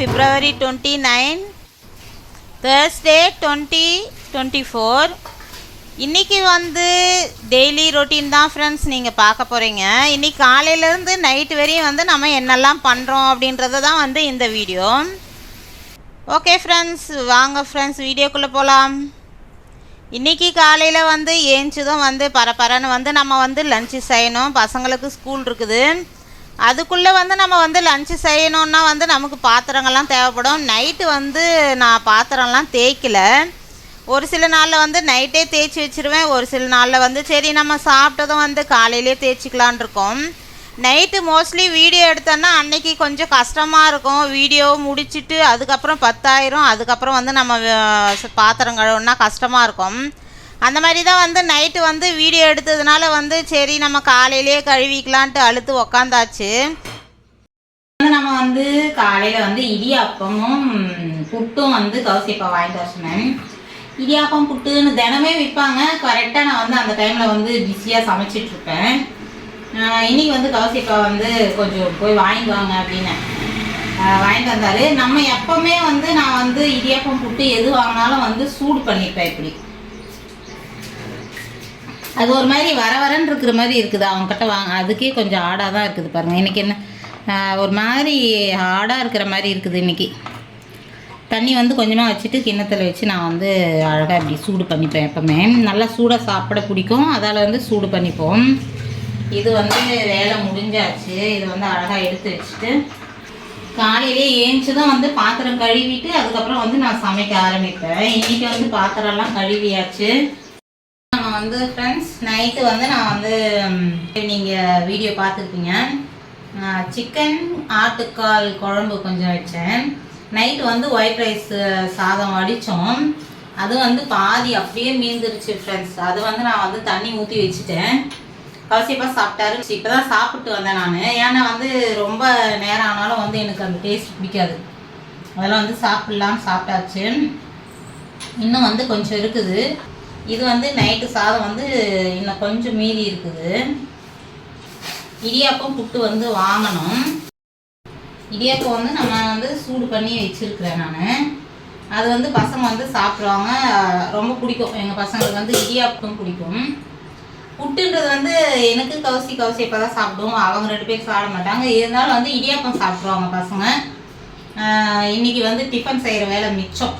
February twenty nine Thursday twenty twenty four இன்றைக்கி வந்து daily routine தான் ஃப்ரெண்ட்ஸ் நீங்கள் பார்க்க போகிறீங்க இன்றைக்கி காலையிலேருந்து நைட்டு வரையும் வந்து நம்ம என்னெல்லாம் பண்ணுறோம் அப்படின்றது தான் வந்து இந்த வீடியோ ஓகே ஃப்ரெண்ட்ஸ் வாங்க ஃப்ரெண்ட்ஸ் வீடியோக்குள்ளே போகலாம் இன்றைக்கி காலையில் வந்து ஏஞ்சதும் வந்து பரபரன்னு வந்து நம்ம வந்து லஞ்சு செய்யணும். பசங்களுக்கு ஸ்கூல் இருக்குது. அதுக்குள்ளே வந்து நம்ம வந்து லஞ்சு செய்யணுன்னா வந்து நமக்கு பாத்திரங்கள்லாம் தேவைப்படும். நைட்டு வந்து நான் பாத்திரம்லாம் தேய்க்கல. ஒரு சில நாளில் வந்து நைட்டே தேய்ச்சி வச்சுருவேன். ஒரு சில நாளில் வந்து சரி நம்ம சாப்பிட்டதும் வந்து காலையிலே தேய்ச்சிக்கலான் இருக்கோம். நைட்டு மோஸ்ட்லி வீடியோ எடுத்தோன்னா அன்னைக்கு கொஞ்சம் கஷ்டமாக இருக்கும். வீடியோ முடிச்சிட்டு அதுக்கப்புறம் பத்தாயிரம். அதுக்கப்புறம் வந்து நம்ம பாத்திரம் கழுவுனா கஷ்டமாக இருக்கும். அந்த மாதிரி தான் வந்து நைட்டு வந்து வீடியோ எடுத்ததுனால வந்து சரி நம்ம காலையிலேயே கழுவிக்கலான்ட்டு அழுத்து உக்காந்தாச்சு. வந்து நம்ம வந்து காலையில் வந்து இடியாப்பமும் புட்டும் வந்து கௌசிப்பா வாங்கிட்டு வர சொன்னேன். இடியாப்பம் புட்டுன்னு தினமே விற்பாங்க. கரெக்டாக நான் வந்து அந்த டைமில் வந்து பிஸியாக சமைச்சிட்ருப்பேன் இன்னைக்கு வந்து கௌசிப்பா வந்து கொஞ்சம் போய் வாங்கிட்டு வாங்க அப்படின்னு வாங்கிட்டு வந்தாரு. நம்ம எப்பவுமே வந்து நான் வந்து இடியாப்பம் புட்டு எது வாங்கினாலும் வந்து சூடு பண்ணிப்பேன் இப்படி. அது ஒரு மாதிரி வர வரன்னு இருக்கிற மாதிரி இருக்குது. அவங்ககிட்ட வாங்க அதுக்கே கொஞ்சம் ஆடாக தான் இருக்குது பாருங்கள் இன்றைக்கி என்ன ஒரு மாதிரி ஆடாக இருக்கிற மாதிரி இருக்குது இன்றைக்கி தண்ணி வந்து கொஞ்சமாக வச்சுட்டு கிண்ணத்தில் வச்சு நான் வந்து அழகாக இப்படி சூடு பண்ணிப்பேன் எப்போவுமே. நல்லா சூடாக சாப்பிட பிடிக்கும். அதால் வந்து சூடு பண்ணிப்போம். இது வந்து வேலை முடிஞ்சாச்சு. இது வந்து அழகாக எடுத்து வச்சுட்டு காலையிலே ஏஞ்சதும் வந்து பாத்திரம் கழுவிட்டு அதுக்கப்புறம் வந்து நான் சமைக்க ஆரம்பிப்பேன். இன்றைக்கி வந்து பாத்திரம்லாம் கழுவியாச்சு. நான் வந்து ஃப்ரெண்ட்ஸ் நைட்டு வந்து நான் வந்து நீங்கள் வீடியோ பார்த்துருப்பீங்க. சிக்கன் ஆட்டுக்கால் குழம்பு கொஞ்சம் வச்சேன். நைட்டு வந்து ஒயிட் ரைஸ் சாதம் வடித்தோம் அது வந்து பாதி அப்படியே மீந்துருச்சு ஃப்ரெண்ட்ஸ் அது வந்து நான் வந்து தண்ணி ஊற்றி வச்சுட்டேன். கவசியப்பாக சாப்பிட்டாரு. இப்போ தான் சாப்பிட்டு வந்தேன் நான். ஏன்னா வந்து ரொம்ப நேரம் ஆனாலும் வந்து எனக்கு அந்த டேஸ்ட் பிடிக்காது. அதெல்லாம் வந்து சாப்பிட்லாம் சாப்பிட்டாச்சு. இன்னும் வந்து கொஞ்சம் இருக்குது. இது வந்து நைட்டு சாதம் வந்து இன்னும் கொஞ்சம் மீதி இருக்குது. இடியாப்பம் புட்டு வந்து வாங்கணும். இடியாப்பம் வந்து நம்ம வந்து சூடு பண்ணி வச்சிருக்கிறேன் நான். அது வந்து பசங்க வந்து சாப்பிடுவாங்க. ரொம்ப பிடிக்கும். எங்கள் பசங்களுக்கு வந்து இடியாப்பம் பிடிக்கும். புட்டுன்றது வந்து எனக்கு கவுசி கவுசி இப்போ தான் சாப்பிடுவோம். அவங்க ரெண்டு பேரும் சாப்பிட மாட்டாங்க. இருந்தாலும் வந்து இடியாப்பம் சாப்பிட்ருவாங்க பசங்க. இன்றைக்கி இன்னைக்கு வந்து டிஃபன் செய்கிற வேலை மிச்சம்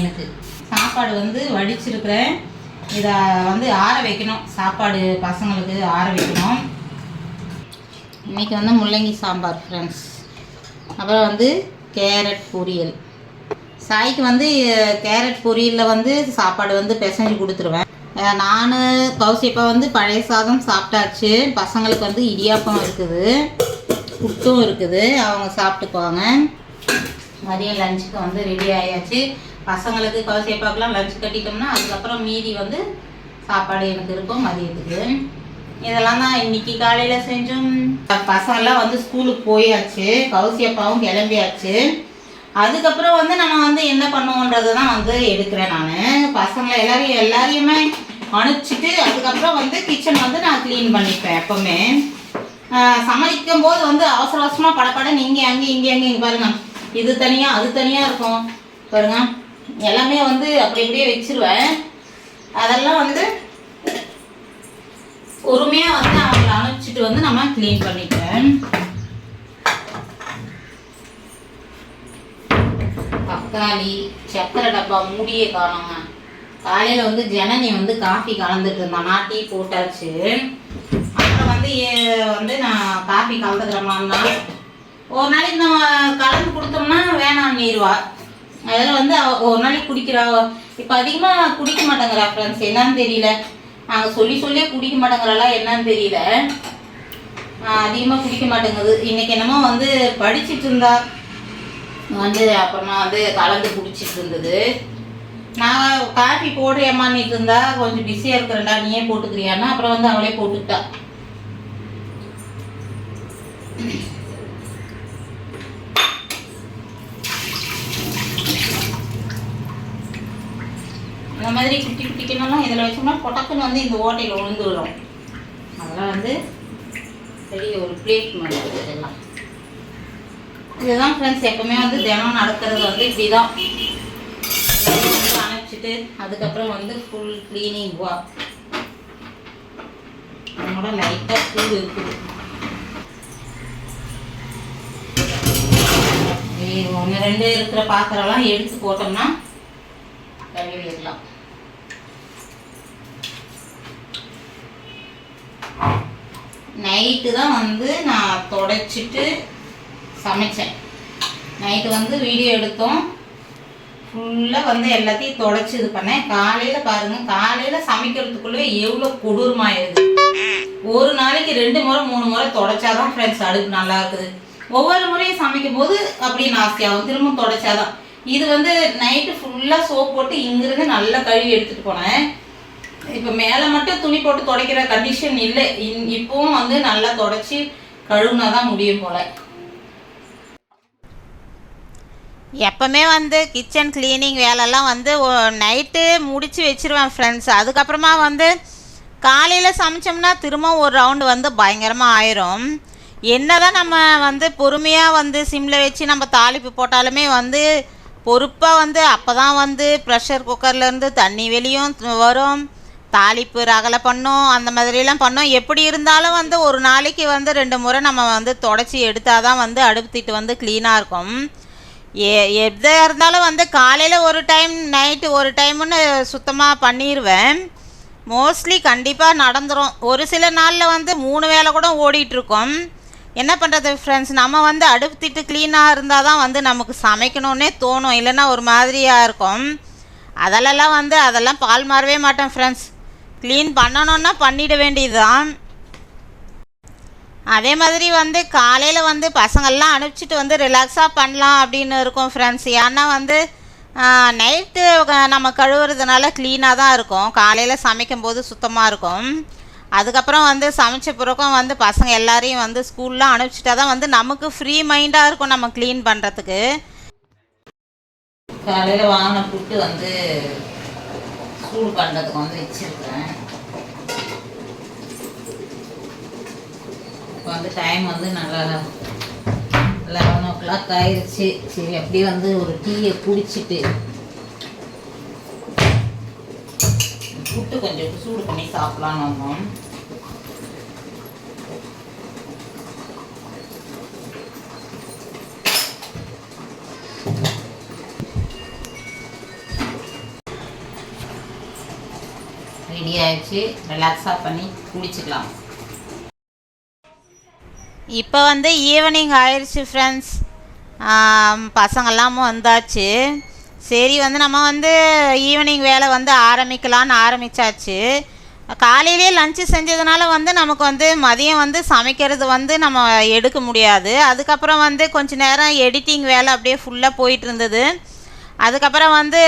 எனக்கு. சாப்பாடு வந்து வடிச்சிருக்கிறேன். இதை வந்து ஆற வைக்கணும். சாப்பாடு பசங்களுக்கு ஆற வைக்கணும். இன்றைக்கி வந்து முள்ளங்கி சாம்பார் ஃப்ரெண்ட்ஸ் அப்புறம் வந்து கேரட் பொரியல். சாய்க்கு வந்து கேரட் பொரியலில் வந்து சாப்பாடு வந்து பிசைஞ்சு கொடுத்துருவேன். நான் கௌசிப்பா வந்து பழைய சாதம் சாப்பிட்டாச்சு. பசங்களுக்கு வந்து இடியாப்பம் இருக்குது. புட்டும் இருக்குது. அவங்க சாப்பிட்டுக்குவாங்க. மதியம் லஞ்சுக்கு வந்து ரெடி ஆயாச்சு. பசங்களுக்கு கௌசியப்பாக்கெலாம் லஞ்ச் கட்டிட்டோம்னா அதுக்கப்புறம் மீதி வந்து சாப்பாடு எனக்கு இருக்கும் மதியத்துக்கு. இதெல்லாம் தான் இன்னைக்கு காலையில் செஞ்சோம். பசங்கள்லாம் வந்து ஸ்கூலுக்கு போயாச்சு கௌசியப்பாவும் கிளம்பியாச்சு. அதுக்கப்புறம் வந்து நம்ம வந்து என்ன பண்ணுவோன்றதை தான் வந்து எடுக்கிறேன் நான். பசங்களை எல்லாரையும் எல்லாரையுமே அனுப்பிச்சிட்டு அதுக்கப்புறம் வந்து கிச்சன் வந்து நான் க்ளீன் பண்ணிப்பேன் எப்போவுமே. சமைக்கும் போது வந்து அவசர அவசரமாக படப்பட இங்கே அங்கே இங்கே அங்கே இங்கே பாருங்க. இது தனியாக அது தனியாக இருக்கும். பாருங்கள் எல்லாமே வந்து அப்படி அப்படியே வச்சிருவேன். அதெல்லாம் வந்து பொறுமையாக வந்து அவங்களை அனுப்பிச்சிட்டு வந்து நம்ம க்ளீன் பண்ணிப்பேன். தக்காளி சக்கரை டப்பா மூடியே காணுங்க. காலையில் வந்து ஜனனி வந்து காஃபி கலந்துட்டு இருந்தான். நான் டீ போட்டாச்சு. அப்புறம் வந்து வந்து நான் காஃபி கலந்துக்கிறோம்னா ஒரு நாளைக்கு நம்ம கலந்து கொடுத்தோம்னா வேணாம் நீர்வா அதில் வந்து ஒரு நாளைக்கு குடிக்கிறா. இப்போ அதிகமாக குடிக்க மாட்டேங்கிறா ஃப்ரெண்ட்ஸ் என்னன்னு தெரியல. நாங்கள் சொல்லி சொல்லியே குடிக்க மாட்டேங்கிறாளா என்னன்னு தெரியல. அதிகமாக குடிக்க மாட்டேங்குது. இன்னைக்கு என்னமோ வந்து படிச்சிட்டு இருந்தா. வந்து அப்புறமா வந்து கலந்து குடிச்சிட்டு இருந்தது. நான் காஃபி போடுறியம்மான்னுட்டு இருந்தா கொஞ்சம் பிஸியாக இருக்கிறேன்டா நீயே போட்டுக்கிறியான்னா அப்புறம் வந்து அவளே போட்டுக்கிட்டா. மாதிரி குட்டி குட்டி கிண்ணம்லாம் இதில் வச்சோம்னா பொட்டக்குன்னு வந்து இந்த ஓட்டையில் விழுந்து விடும் அதெல்லாம் வந்து பெரிய ஒரு பிளேட் மாதிரி இதெல்லாம். இதுதான் ஃப்ரெண்ட்ஸ் எப்பவுமே வந்து தினம் நடக்கிறது வந்து இப்படி தான் அணைச்சிட்டு அதுக்கப்புறம் வந்து ஃபுல் க்ளீனிங் வா அதோட லைட்டாக பூ இருக்குது. ஒன்று ரெண்டு இருக்கிற பாத்திரம்லாம் எடுத்து போட்டோம்னா கழுவிடலாம். நைட்டு தான் வந்து நான் தொடச்சிட்டு சமைச்சேன். நைட்டு வந்து வீடியோ எடுத்தோம். ஃபுல்லாக வந்து எல்லாத்தையும் தொடச்சி இது பண்ணேன். காலையில் பாருங்கள் காலையில் சமைக்கிறதுக்குள்ளே எவ்வளோ கொடூரமாயிருது ஒரு நாளைக்கு ரெண்டு முறை மூணு முறை தொடச்சாதான் ஃப்ரெண்ட்ஸ் அடுப்பு நல்லா இருக்குது. ஒவ்வொரு முறையும் சமைக்கும் போது அப்படின்னு ஆசையாகும் திரும்ப தொடச்சாதான். இது வந்து நைட்டு ஃபுல்லாக சோப் போட்டு இங்கிருந்து நல்லா கழுவி எடுத்துகிட்டு போனேன். இப்போ மேலே மட்டும் துணி போட்டு துடைக்கிற கண்டிஷன் இல்லை. இப்பவும் இப்போவும் வந்து நல்லா துடைச்சி கழுவுனா தான் முடியும் போல. எப்பவுமே வந்து கிச்சன் க்ளீனிங் வேலைலாம் வந்து நைட்டு முடித்து வச்சிருவேன் ஃப்ரெண்ட்ஸ் அதுக்கப்புறமா வந்து காலையில் சமைச்சோம்னா திரும்ப ஒரு ரவுண்டு வந்து பயங்கரமாக ஆயிரும். என்னதான் நம்ம வந்து பொறுமையாக வந்து சிம்மில் வச்சு நம்ம தாளிப்பு போட்டாலுமே வந்து பொறுப்பாக வந்து அப்போ தான் வந்து ப்ரெஷர் குக்கர்லேருந்து தண்ணி வெளியும் வரும். தாளிப்பு ரகலை பண்ணோம் அந்த மாதிரிலாம் பண்ணோம். எப்படி இருந்தாலும் வந்து ஒரு நாளைக்கு வந்து ரெண்டு முறை நம்ம வந்து தொடச்சி எடுத்தால் தான் வந்து அடுப்புத்திட்டு வந்து க்ளீனாக இருக்கும். எ எதாக இருந்தாலும் வந்து காலையில் ஒரு டைம் நைட்டு ஒரு டைம்னு சுத்தமாக பண்ணிடுவேன் மோஸ்ட்லி கண்டிப்பாக நடந்துடும் ஒரு சில நாளில் வந்து மூணு வேலை கூட ஓடிட்டுருக்கோம் என்ன பண்ணுறது ஃப்ரெண்ட்ஸ் நம்ம வந்து அடுப்புத்திட்டு க்ளீனாக இருந்தால் தான் வந்து நமக்கு சமைக்கணுன்னே தோணும். இல்லைன்னா ஒரு மாதிரியாக இருக்கும். அதெல்லாம் வந்து அதெல்லாம் பால் மாறவே மாட்டேன் ஃப்ரெண்ட்ஸ் க்ளீன் பண்ணணுன்னா பண்ணிட வேண்டியது தான் அதே மாதிரி வந்து காலையில் வந்து பசங்கள்லாம் அனுப்பிச்சிட்டு வந்து ரிலாக்ஸாக பண்ணலாம் அப்படின்னு இருக்கும் ஃப்ரெண்ட்ஸ் ஏன்னா வந்து நைட்டு நம்ம கழுவுறதுனால க்ளீனாக தான் இருக்கும். காலையில் சமைக்கும் போது சுத்தமாக இருக்கும். அதுக்கப்புறம் வந்து சமைச்ச பிறக்கும் வந்து பசங்க எல்லாரையும் வந்து ஸ்கூல்லாம் அனுப்பிச்சிட்டா தான் வந்து நமக்கு ஃப்ரீ மைண்டாக இருக்கும் நம்ம க்ளீன் பண்ணுறதுக்கு காலையில் வாங்கின புட்டு வந்து சூடு பண்ணுறதுக்கு வந்து வச்சுருக்கேன் இப்போ வந்து டைம் வந்து நல்லா லெவன் ஓ கிளாக் ஆயிடுச்சு சரி அப்படியே வந்து ஒரு டீயை குடிச்சிட்டு புட்டு கொஞ்சம் சூடு பண்ணி சாப்பிட்லான்னு வந்தோம். ரெடி ரிலாக்ஸாக பண்ணி குளிச்சுக்கலாம். இப்போ வந்து ஈவினிங் ஆயிடுச்சு ஃப்ரெண்ட்ஸ் பசங்கள்லாம் வந்தாச்சு. சரி வந்து நம்ம வந்து ஈவினிங் வேலை வந்து ஆரம்பிக்கலான்னு ஆரம்பித்தாச்சு காலையிலே லஞ்சு செஞ்சதுனால வந்து நமக்கு வந்து மதியம் வந்து சமைக்கிறது வந்து நம்ம எடுக்க முடியாது. அதுக்கப்புறம் வந்து கொஞ்ச நேரம் எடிட்டிங் வேலை அப்படியே ஃபுல்லாக போயிட்டு இருந்தது. அதுக்கப்புறம் வந்து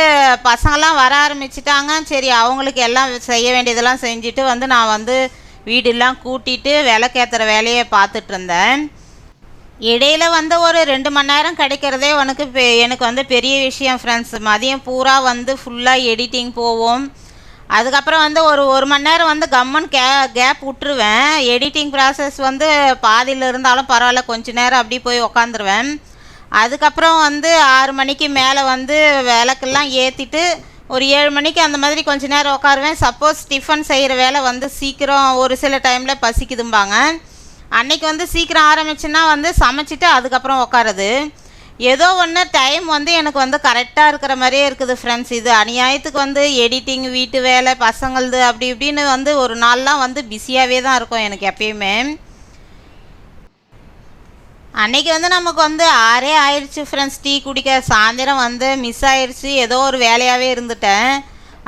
பசங்கள்லாம் வர ஆரம்பிச்சிட்டாங்க. சரி அவங்களுக்கு எல்லாம் செய்ய வேண்டியதெல்லாம் செஞ்சுட்டு வந்து நான் வந்து வீடெல்லாம் கூட்டிட்டு விளக்கேற்றுற வேலையை பார்த்துட்டு இருந்தேன் இடையில வந்து ஒரு ரெண்டு மணி நேரம் கிடைக்கிறதே உனக்கு பெ- எனக்கு வந்து பெரிய விஷயம் ஃப்ரெண்ட்ஸ் மதியம் பூரா வந்து ஃபுல்லாக எடிட்டிங் போவோம். அதுக்கப்புறம் வந்து ஒரு ஒரு மணி நேரம் வந்து கம்மன் கே கேப் விட்டுருவேன். எடிட்டிங் ப்ராசஸ் வந்து பாதியில் இருந்தாலும் பரவாயில்ல. கொஞ்ச நேரம் அப்படி போய் உக்காந்துருவேன். அதுக்கப்புறம் வந்து ஆறு மணிக்கு மேலே வந்து விளக்கெல்லாம் ஏற்றிட்டு ஒரு ஏழு மணிக்கு அந்த மாதிரி கொஞ்ச நேரம் உட்காருவேன். சப்போஸ் டிஃபன் செய்கிற வேலை வந்து சீக்கிரம் ஒரு சில டைமில் பசிக்குதும்பாங்க. அன்னைக்கு வந்து சீக்கிரம் ஆரம்பிச்சுன்னா வந்து சமைச்சிட்டு அதுக்கப்புறம் உட்காருது. ஏதோ ஒன்று டைம் வந்து எனக்கு வந்து கரெக்டாக இருக்கிற மாதிரியே இருக்குது ஃப்ரெண்ட்ஸ் இது அநியாயத்துக்கு வந்து எடிட்டிங் வீட்டு வேலை பசங்களது அப்படி இப்படின்னு வந்து ஒரு நாள்லாம் வந்து பிஸியாகவே தான் இருக்கும் எனக்கு எப்பயுமே. அன்னைக்கு வந்து நமக்கு வந்து ஆறே ஆயிடுச்சு ஃப்ரெண்ட்ஸ் டீ குடிக்க. சாயந்தரம் வந்து மிஸ் ஆயிடுச்சு ஏதோ ஒரு வேலையாகவே இருந்துட்டேன்.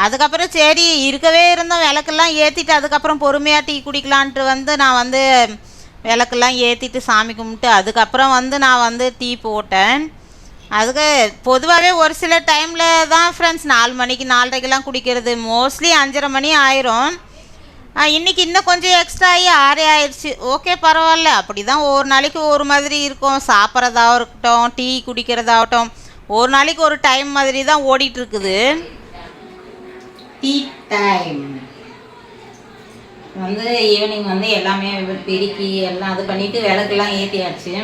அதுக்கப்புறம் சரி இருக்கவே இருந்தோம். விளக்கெல்லாம் ஏற்றிட்டு அதுக்கப்புறம் பொறுமையாக டீ குடிக்கலான்ட்டு வந்து நான் வந்து விளக்கெல்லாம் ஏற்றிட்டு சாமி கும்பிட்டு அதுக்கப்புறம் வந்து நான் வந்து டீ போட்டேன். அதுக்கு பொதுவாகவே ஒரு சில டைமில் தான் ஃப்ரெண்ட்ஸ் நாலு மணிக்கு நாலரைக்கெல்லாம் குடிக்கிறது. மோஸ்ட்லி அஞ்சரை மணி ஆயிரும். ஆ, இன்னைக்கு இன்னும் கொஞ்சம் எக்ஸ்ட்ரா ஆகி ஆறே ஆயிடுச்சு. ஓகே பரவாயில்ல. அப்படி தான் ஒவ்வொரு நாளைக்கு ஒரு மாதிரி இருக்கும். சாப்பிட்றதாக இருக்கட்டும் டீ குடிக்கிறதாகட்டும். ஒரு நாளைக்கு ஒரு டைம் மாதிரி தான் ஓடிட்டு இருக்குது டீ டைம் வந்து ஈவினிங் வந்து எல்லாமே பெருக்கி எல்லாம் அது பண்ணிவிட்டு விளக்குலாம் ஏற்றியாச்சு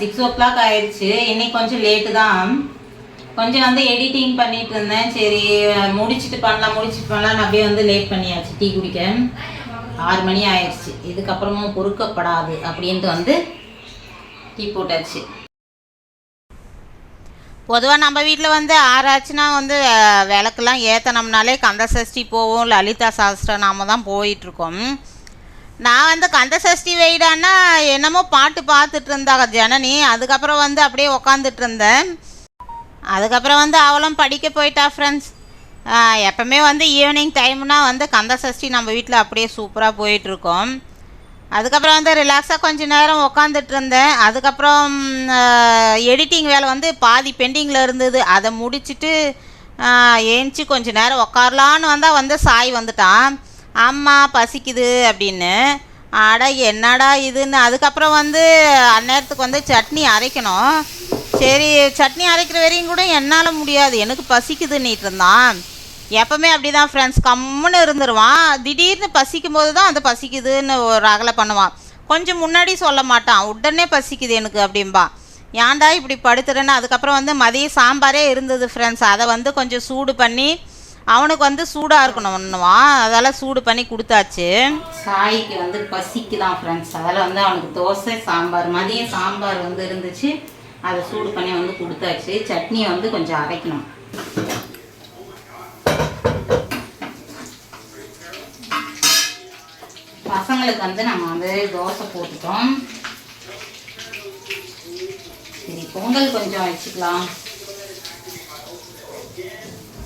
சிக்ஸ் ஓ கிளாக் ஆயிடுச்சு. இன்னைக்கு கொஞ்சம் லேட்டு தான். கொஞ்சம் வந்து எடிட்டிங் பண்ணிட்டு இருந்தேன் சரி முடிச்சுட்டு பண்ணலாம் முடிச்சுட்டு பண்ணலாம் அப்படியே வந்து லேட் பண்ணியாச்சு டீ குடிக்க. ஆறு மணி ஆயிடுச்சு. இதுக்கப்புறமும் பொறுக்கப்படாது அப்படின்ட்டு வந்து டீ போட்டாச்சு. பொதுவாக நம்ம வீட்டில் வந்து ஆறாச்சுன்னா வந்து விளக்குலாம் ஏற்றினோம்னாலே கந்த சஷ்டி போவோம் லலிதா சாஸ்திரநாம தான் போயிட்டுருக்கோம். நான் வந்து கந்த சஷ்டி வெயிடான்னா என்னமோ பாட்டு பார்த்துட்டு இருந்தாங்க ஜனனி. அதுக்கப்புறம் வந்து அப்படியே உக்காந்துட்டு இருந்தேன். அதுக்கப்புறம் வந்து அவளும் படிக்க போயிட்டா ஃப்ரெண்ட்ஸ் எப்பவுமே வந்து ஈவினிங் டைம்னா வந்து கந்த சஷ்டி நம்ம வீட்டில் அப்படியே சூப்பராக போயிட்டுருக்கோம். அதுக்கப்புறம் வந்து ரிலாக்ஸாக கொஞ்ச நேரம் உக்காந்துட்டு இருந்தேன் அதுக்கப்புறம் எடிட்டிங் வேலை வந்து பாதி பெண்டிங்கில் இருந்தது. அதை முடிச்சுட்டு ஏஞ்சி கொஞ்ச நேரம் உக்காரலான்னு வந்தால் வந்து சாய் வந்துட்டான் அம்மா பசிக்குது அப்படின்னு. அட என்னடா இதுன்னு. அதுக்கப்புறம் வந்து அந்நேரத்துக்கு வந்து சட்னி அரைக்கணும். சரி சட்னி அரைக்கிற வரையும் கூட என்னால் முடியாது. எனக்கு பசிக்குதுன்னிட்டு இருந்தான் எப்பவுமே அப்படிதான் ஃப்ரெண்ட்ஸ் கம்முன்னு இருந்துருவான். திடீர்னு பசிக்கும் போது தான் அது பசிக்குதுன்னு ஒரு அகலை பண்ணுவான். கொஞ்சம் முன்னாடி சொல்ல மாட்டான். உடனே பசிக்குது எனக்கு அப்படிம்பா. ஏன்டா இப்படி படுத்துறேன்னு? அதுக்கப்புறம் வந்து மதியம் சாம்பாரே இருந்தது ஃப்ரெண்ட்ஸ் அதை வந்து கொஞ்சம் சூடு பண்ணி அவனுக்கு வந்து சூடாக இருக்கணும்னுவான் அதெல்லாம் சூடு பண்ணி கொடுத்தாச்சு. சாய்க்கு வந்து பசிக்கு தான் ஃப்ரெண்ட்ஸ் அதில் வந்து அவனுக்கு தோசை சாம்பார் மதியம் சாம்பார் வந்து இருந்துச்சு. அதை சூடு பண்ணி வந்து கொடுத்தாச்சு. சட்னியை வந்து கொஞ்சம் அரைக்கணும். பசங்களுக்கு வந்து நம்ம வந்து தோசை போட்டுட்டோம். சரி பொங்கல் கொஞ்சம் வச்சுக்கலாம்.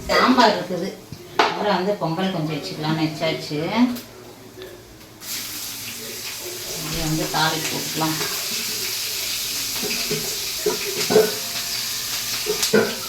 சாம்பார் இருக்குது. அப்புறம் வந்து பொங்கல் கொஞ்சம் வச்சுக்கலாம்னு வச்சாச்சு. வந்து தாளி போட்டுக்கலாம். Thank you.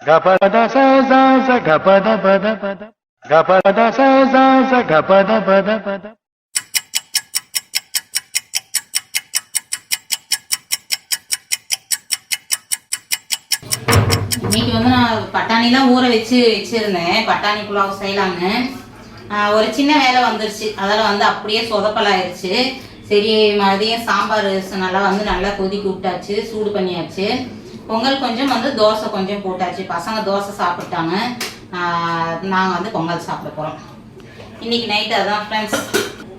Gapada sa sa sa gapada pada pada. Gapada sa sa இன்னைக்கு வந்து நான் பட்டாணிலாம் ஊற வச்சு வச்சிருந்தேன் பட்டாணி புலாவ் செய்யலாம்னு ஒரு சின்ன வேலை வந்துருச்சு அதில் வந்து அப்படியே சொதப்பலாயிருச்சு சரி மதியம் சாம்பார் நல்லா வந்து நல்லா கொதிக்க விட்டாச்சு சூடு பண்ணியாச்சு பொங்கல் கொஞ்சம் வந்து தோசை கொஞ்சம் போட்டாச்சு. பசங்க தோசை சாப்பிட்டாங்க. நாங்கள் வந்து பொங்கல் சாப்பிட போகிறோம் இன்னைக்கு நைட்டு அதான் ஃப்ரெண்ட்ஸ்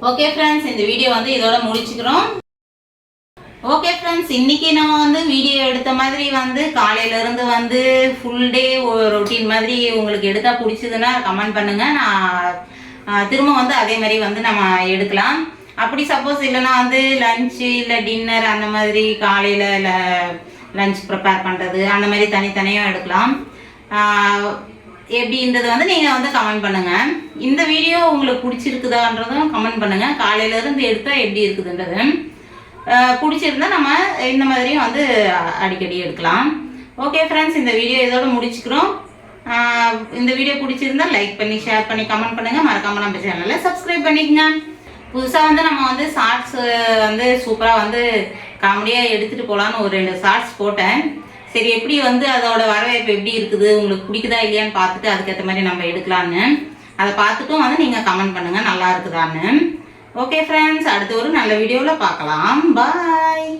ஓகே ஃப்ரெண்ட்ஸ் இந்த வீடியோ வந்து இதோட முடிச்சுக்கிறோம். ஓகே ஃப்ரெண்ட்ஸ் இன்னைக்கு நம்ம வந்து வீடியோ எடுத்த மாதிரி வந்து காலையில இருந்து வந்து ஃபுல் டே ரொட்டீன் மாதிரி உங்களுக்கு எடுத்தால் பிடிச்சதுன்னா கமெண்ட் பண்ணுங்கள் நான் திரும்ப வந்து அதே மாதிரி வந்து நம்ம எடுக்கலாம். அப்படி சப்போஸ் இல்லைன்னா வந்து லஞ்சு இல்லை டின்னர் அந்த மாதிரி காலையில் இல்லை லஞ்ச் ப்ரிப்பேர் பண்ணுறது அந்த மாதிரி தனித்தனியாக எடுக்கலாம். எப்படின்றது வந்து நீங்கள் வந்து கமெண்ட் பண்ணுங்கள் இந்த வீடியோ உங்களுக்கு பிடிச்சிருக்குதான்றதும் கமெண்ட் பண்ணுங்கள் காலையிலேருந்து எடுத்தால் எப்படி இருக்குதுன்றது. பிடிச்சிருந்தா நம்ம இந்த மாதிரியும் வந்து அடிக்கடி எடுக்கலாம். ஓகே ஃப்ரெண்ட்ஸ் இந்த வீடியோ இதோட முடிச்சுக்கிறோம். இந்த வீடியோ பிடிச்சிருந்தா லைக் பண்ணி ஷேர் பண்ணி கமெண்ட் பண்ணுங்கள் மறக்காமல் நம்ம சேனலில் சப்ஸ்கிரைப் பண்ணிக்கங்க. புதுசாக வந்து நம்ம வந்து ஷார்ட்ஸ் வந்து சூப்பராக வந்து காமெடியாக எடுத்துகிட்டு போகலான்னு ஒரு ரெண்டு ஷார்ட்ஸ் போட்டேன். சரி எப்படி வந்து அதோட வரவேற்பு எப்படி இருக்குது? உங்களுக்கு பிடிக்குதா இல்லையான்னு பார்த்துட்டு அதுக்கேற்ற மாதிரி நம்ம எடுக்கலான்னு அதை பார்த்துட்டும் வந்து நீங்கள் கமெண்ட் பண்ணுங்கள் நல்லா இருக்குதான்னு. ஓகே ஃப்ரெண்ட்ஸ் அடுத்து ஒரு நல்ல வீடியோவில் பார்க்கலாம். பாய்